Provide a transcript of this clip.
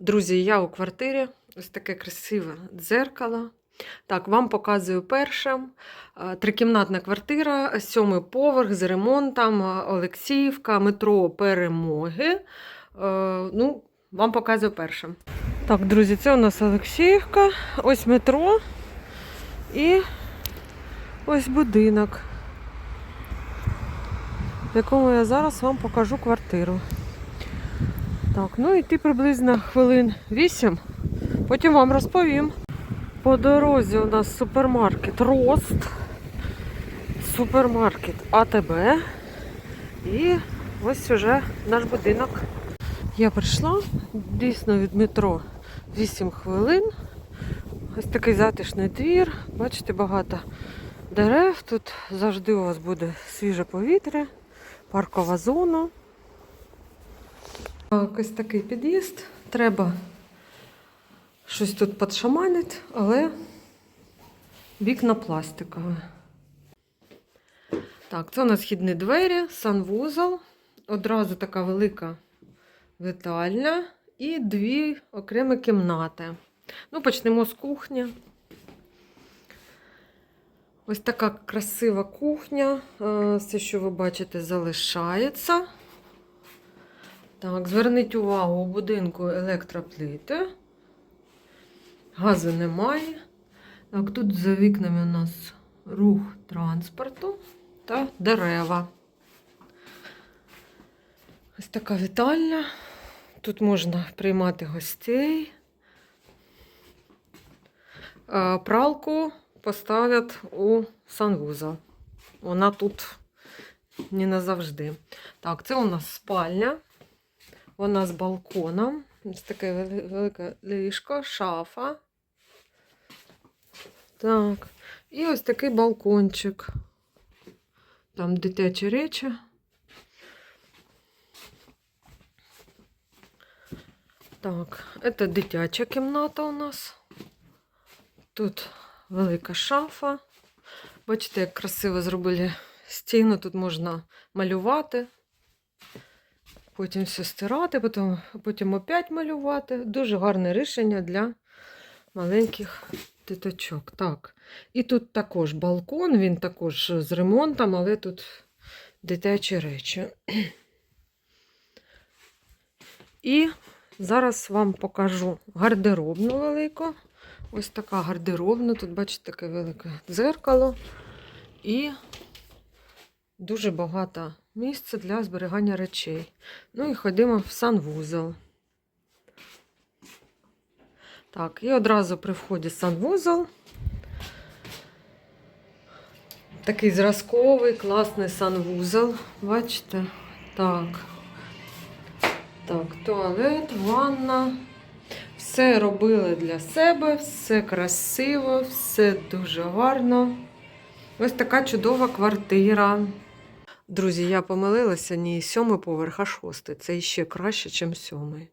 Друзі, я у квартирі. Ось таке красиве дзеркало. Так, вам показую перше. Е, Трикімнатна квартира, сьомий поверх з ремонтом, е, Олексіївка, метро Перемоги. Е, Ну, вам показую перше. Так, друзі, це у нас Олексіївка, ось метро і ось будинок, в якому я зараз вам покажу квартиру. Так, ну йти приблизно хвилин 8, потім вам розповім. По дорозі у нас супермаркет Рост, супермаркет АТБ і ось уже наш будинок. Я прийшла дійсно від метро 8 хвилин. Ось такий затишний двір. Бачите, багато дерев. Тут завжди у вас буде свіже повітря, паркова зона. Ось такий під'їзд. Треба щось тут підшаманити, але вікна пластикові. Так, це у нас східні двері, санвузол. Одразу така велика вітальня і дві окремі кімнати. Ну, почнемо з кухні. Ось така красива кухня. Е, Все, що ви бачите, залишається. Так, зверніть увагу, у будинку електроплити. Газу немає. Так, тут за вікнами у нас рух транспорту та дерева. Ось така вітальня. Тут можна приймати гостей. Е, Пралку поставлять у санвузол. Вона тут не назавжди. Так, це у нас спальня. Вона з балконом. Ось таке велике ліжко, шафа. Так. І ось такий балкончик. Там дитячі речі. Так, це дитяча кімната у нас. Тут велика шафа. Бачите, як красиво зробили стіну. Тут можна малювати. Потім все стирати, потім, потім опять малювати. Дуже гарне рішення для маленьких діточок. Так. І тут також балкон, він також з ремонтом, але тут дитячі речі. І зараз вам покажу гардеробну велику. Ось така гардеробна. Тут, бачите, таке велике дзеркало. І дуже багато місця для зберігання речей. Ну і ходимо в санвузол. Так, і одразу при вході санвузол. Такий зразковий, класний санвузол. Бачите? Так. Так, туалет, ванна. Все робили для себе, все красиво, все дуже гарно. Ось така чудова квартира. Друзі, я помилилася, ні сьомий поверх, а шостий. Це ще краще, ніж сьомий.